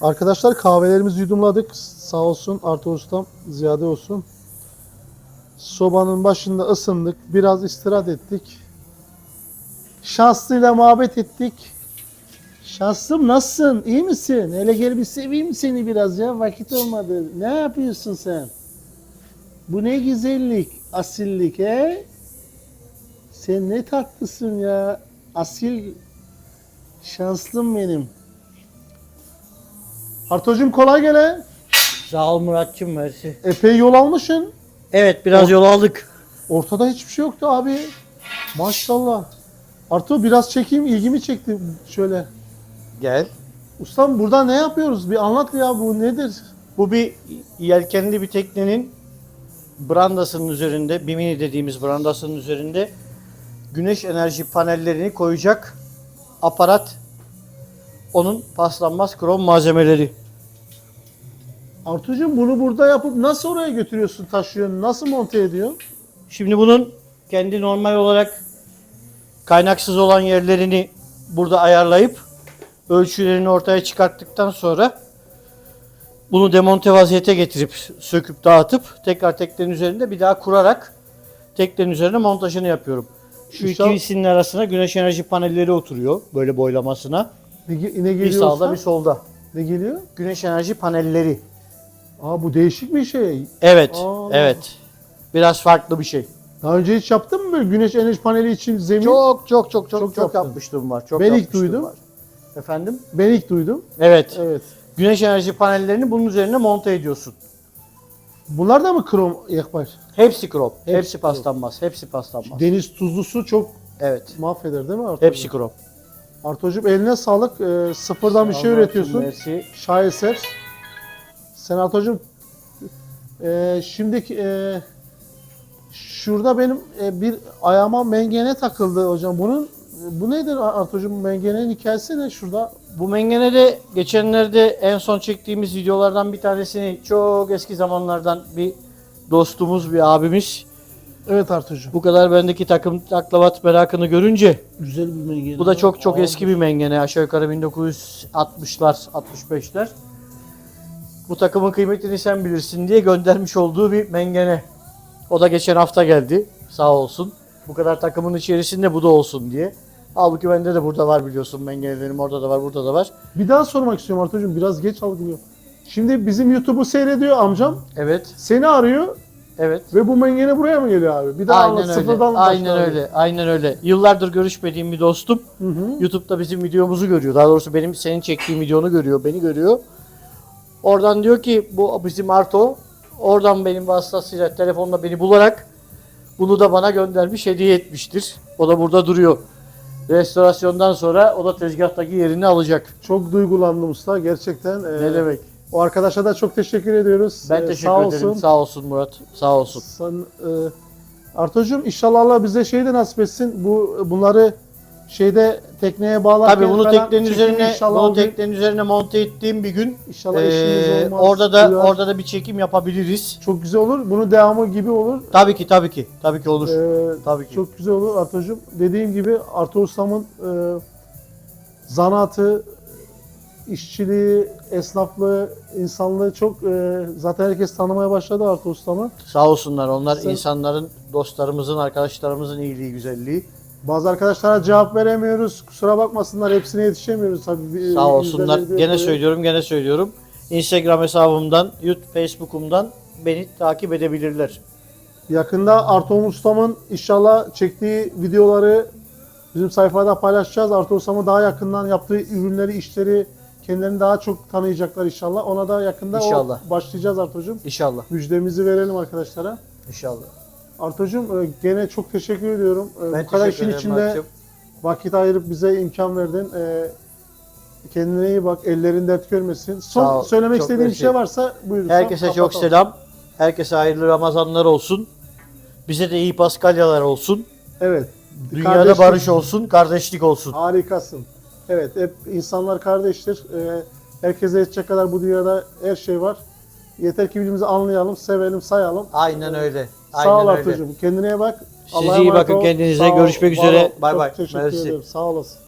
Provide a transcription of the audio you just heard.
Arkadaşlar kahvelerimizi yudumladık. Sağ olsun Artur Ustam ziyade olsun. Sobanın başında ısındık. Biraz istirahat ettik. Şanslıyla muhabbet ettik. Şanslım nasılsın? İyi misin? Hele gel bir seveyim seni biraz ya. Vakit olmadı. Ne yapıyorsun sen? Bu ne güzellik, asillik he? Sen ne tatlısın ya. Asil şanslım benim. Artocuğum kolay gele. Sağ ol Muratçım mersi. Epey yol almışsın. Evet biraz yol aldık. Ortada hiçbir şey yoktu abi. Maşallah. Arto biraz çekeyim ilgimi çekti şöyle. Gel. Ustam burada ne yapıyoruz? Bir anlat ya bu nedir? Bu bir yelkenli bir teknenin brandasının üzerinde, bimini dediğimiz brandasının üzerinde güneş enerji panellerini koyacak aparat. Onun paslanmaz krom malzemeleri. Artucuğum bunu burada yapıp nasıl oraya götürüyorsun, taşıyorsun, nasıl monte ediyorsun? Şimdi bunun kendi normal olarak kaynaksız olan yerlerini burada ayarlayıp ölçülerini ortaya çıkarttıktan sonra bunu demonte vaziyete getirip söküp dağıtıp tekrar teknenin üzerinde bir daha kurarak teknenin üzerine montajını yapıyorum. Şu İnşallah- ikisinin arasına güneş enerji panelleri oturuyor böyle boylamasına. Ne, ne Bir geliyor sağda usta? bir solda. Ne geliyor? Güneş enerji panelleri. Aa bu değişik bir şey. Evet, Aa. evet. Biraz farklı bir şey. Daha önce hiç yaptın mı böyle güneş enerji paneli için zemin? Çok çok çok çok Çok çok, yaptın. yapmıştım var. Çok Ben ilk duydum. Var. Efendim? Ben ilk duydum. Evet. Evet. Güneş enerji panellerini bunun üzerine monte ediyorsun. Bunlar da mı krom yakbar? Hepsi krom. Hepsi, Hepsi paslanmaz. Hepsi paslanmaz. Deniz tuzlusu çok Evet. mahveder değil mi Artucuğum? Hepsi krom. Artucuğum eline sağlık. Ee, sıfırdan bir şey üretiyorsun. Mersi. Şaheser. Sen Artucuğum e, şimdiki e, şurada benim e, bir ayağıma mengene takıldı hocam. Bunun bu nedir Artucuğum? Mengenenin hikayesi ne şurada? Bu mengenede geçenlerde en son çektiğimiz videolardan bir tanesini çok eski zamanlardan bir dostumuz, bir abimiz Evet Artucuğum. bu kadar bendeki takım taklavat merakını görünce Güzel bir mengene. bu da çok çok eski bir mengene. Aşağı yukarı 1960'lar, 65'ler. Bu takımın kıymetini sen bilirsin diye göndermiş olduğu bir mengene. O da geçen hafta geldi. Sağ olsun. Bu kadar takımın içerisinde bu da olsun diye. Halbuki bende de burada var biliyorsun mengenelerim orada da var burada da var. Bir daha sormak istiyorum Artucuğum. Biraz geç algılıyor. Şimdi bizim YouTube'u seyrediyor amcam. Evet. Seni arıyor Evet. ve bu mengene buraya mı geliyor abi? Bir daha Aynen anlat, öyle. sıfırdan Aynen öyle. Aynen öyle. Yıllardır görüşmediğim bir dostum. Hı hı. YouTube'da bizim videomuzu görüyor. Daha doğrusu benim senin çektiğim videonu görüyor, beni görüyor. Oradan diyor ki bu bizim Arto. Oradan benim vasıtasıyla telefonla beni bularak bunu da bana göndermiş, hediye etmiştir. O da burada duruyor. Restorasyondan sonra o da tezgahtaki yerini alacak. Çok duygulandım usta gerçekten. Ee, Ne demek? O arkadaşa da çok teşekkür ediyoruz. Ben Ee, teşekkür sağ ederim. Olsun. Sağ olsun Murat. Sağ olsun. Sen, e, Artocuğum inşallah Allah bize şey de nasip etsin. Bu bunları şeyde tekneye bağlarken Tabii bunu teknenin üzerine bunu teknenin üzerine monte ettiğim bir gün İnşallah eee, olmaz, orada da duyar. orada da bir çekim yapabiliriz. çok güzel olur. Bunun devamı gibi olur. Tabii ki tabii ki. Tabii ki olur. Ee, Tabii ki. Çok güzel olur Artocuğum. Dediğim gibi Arto Ustam'ın e, zanaatı, işçiliği, esnaflığı, insanlığı çok e, zaten herkes tanımaya başladı Arto Ustam'ı. Sağ olsunlar. Onlar Sen- insanların, dostlarımızın, arkadaşlarımızın iyiliği, güzelliği. Bazı arkadaşlara cevap veremiyoruz. Kusura bakmasınlar hepsine yetişemiyoruz tabii. Bir- Sağ olsunlar. Gene söylüyorum, gene söylüyorum. Instagram hesabımdan, YouTube, Facebook'umdan beni takip edebilirler. Yakında Arto Ustam'ın inşallah çektiği videoları bizim sayfada paylaşacağız. Arto Ustam'ın daha yakından yaptığı ürünleri, işleri kendilerini daha çok tanıyacaklar inşallah. Ona da yakında o İnşallah. başlayacağız Artocuğum. İnşallah. Müjdemizi verelim arkadaşlara. İnşallah. Artocuğum e, gene çok teşekkür ediyorum. E, Ben Bu kadar işin içinde Murat'cığım. vakit ayırıp bize imkan verdin. E, Kendine iyi bak. Ellerin dert görmesin. Son ol, söylemek çok istediğin bir şey varsa buyurun. Herkese çok Kapatalım. selam. Herkese hayırlı Ramazanlar olsun. Bize de iyi Paskalyalar olsun. Evet. Dünyada Kardeşlik- barış olsun, kardeşlik olsun. Harikasın. Evet, hep insanlar kardeştir. Ee, herkese yetecek kadar bu dünyada her şey var. Yeter ki birbirimizi anlayalım, sevelim, sayalım. Aynen öyle. Sağ ol Aynen öyle. Artucuğum. Kendine bak. Siz Allah'a iyi emanet bakın ol. kendinize. Sağ ol, Görüşmek var ol. üzere. Bay Çok bay. Teşekkür Mersi. ederim. Sağ olasın.